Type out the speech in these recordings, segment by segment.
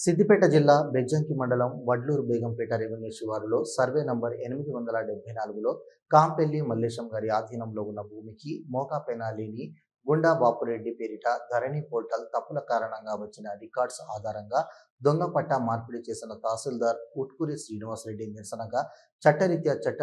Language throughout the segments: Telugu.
సిద్దిపేట జిల్లా బెజ్జంకి మండలం వడ్లూరు బేగంపేట రెవెన్యూ శివారులో సర్వే నంబర్ ఎనిమిది వందల డెబ్బై నాలుగులో కాంపెల్లి మల్లేశం గారి ఆధీనంలో ఉన్న భూమికి మోకా పెనాలిని గుండా బాపురెడ్డి పేరిట ధరణి పోర్టల్ తప్పుల కారణంగా వచ్చిన రికార్డ్స్ ఆధారంగా దొంగ పట్టా మార్పిడి చేసిన తహసీల్దార్ ఉట్కూరి శ్రీనివాసరెడ్డి నిరసనగా చట్టరీత్యా చట్ట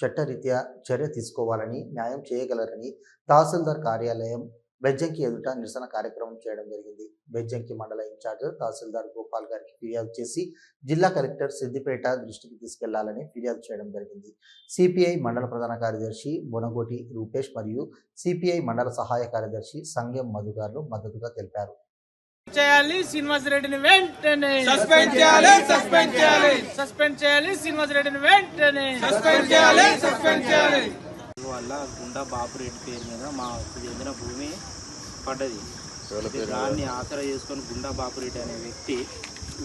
చట్టరీత్యా చర్య తీసుకోవాలని న్యాయం చేయగలరని తహసీల్దార్ కార్యాలయం బెజ్జంకి ఎదుట నిరసన కార్యక్రమం చేయడం జరిగింది. బెజ్జంకి మండల ఇన్ఛార్జ్ తహసీల్దార్ గోపాల్ గారికి ఫిర్యాదు చేసి జిల్లా కలెక్టర్ సిద్దిపేట దృష్టికి తీసుకెళ్ళాలని ఫిర్యాదు చేయడం జరిగింది. సిపిఐ మండల ప్రధాన కార్యదర్శి బొనగోటి రూపేష్ మరియు సిపిఐ మండల సహాయ కార్యదర్శి సంగెం మధు గారు మద్దతుగా తెలిపారు. చేయాలి శ్రీనివాస్ రెడ్డిని వెంటనే. సస్పెండ్ చేయాలి సస్పెండ్ చేయాలి. సస్పెండ్ చేయాలి శ్రీనివాస్ రెడ్డిని వెంటనే. సస్పెండ్ చేయాలి సస్పెండ్ చేయాలి. వల్ల గుండా బాపురెడ్డి పేరు మీద మాకు చెందిన భూమి పడ్డది. దాన్ని ఆసరా చేసుకొని గుండా బాపురెడ్డి అనే వ్యక్తి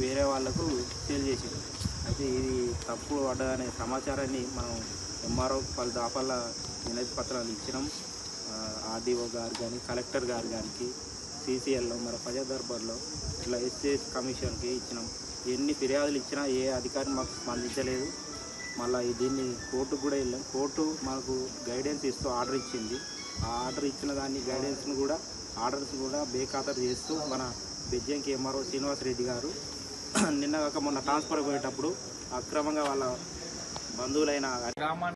వేరే వాళ్ళకు సేల్ చేసింది అయితే ఇది తప్పు పడ్డదనే సమాచారాన్ని మనం ఎంఆర్ఓ పలు దాపాల వినతి పత్రాలు ఇచ్చినాం. ఆర్డీఓ గారు కానీ కలెక్టర్ గారు కానీ సీసీఎల్లో మరి ప్రజా దర్బార్లో ఇట్లా ఎస్సీఎస్ కమిషన్కి ఇచ్చినాం. ఎన్ని ఫిర్యాదులు ఇచ్చినా ఏ అధికారి మాకు స్పందించలేదు. మళ్ళీ దీన్ని కోర్టుకు కూడా వెళ్ళాం. కోర్టు మనకు గైడెన్స్ ఇస్తూ ఆర్డర్ ఇచ్చింది. ఆ ఆర్డర్ ఇచ్చిన దాన్ని గైడెన్స్ను కూడా ఆర్డర్స్ కూడా బేఖాతరు చేస్తూ మన బెజ్జంకి ఎంఆర్ఓ శ్రీనివాస్ రెడ్డి గారు. నిన్న కాక మొన్న ట్రాన్స్ఫర్ పోయేటప్పుడు అక్రమంగా వాళ్ళ బంధువులైన గ్రామాన్ని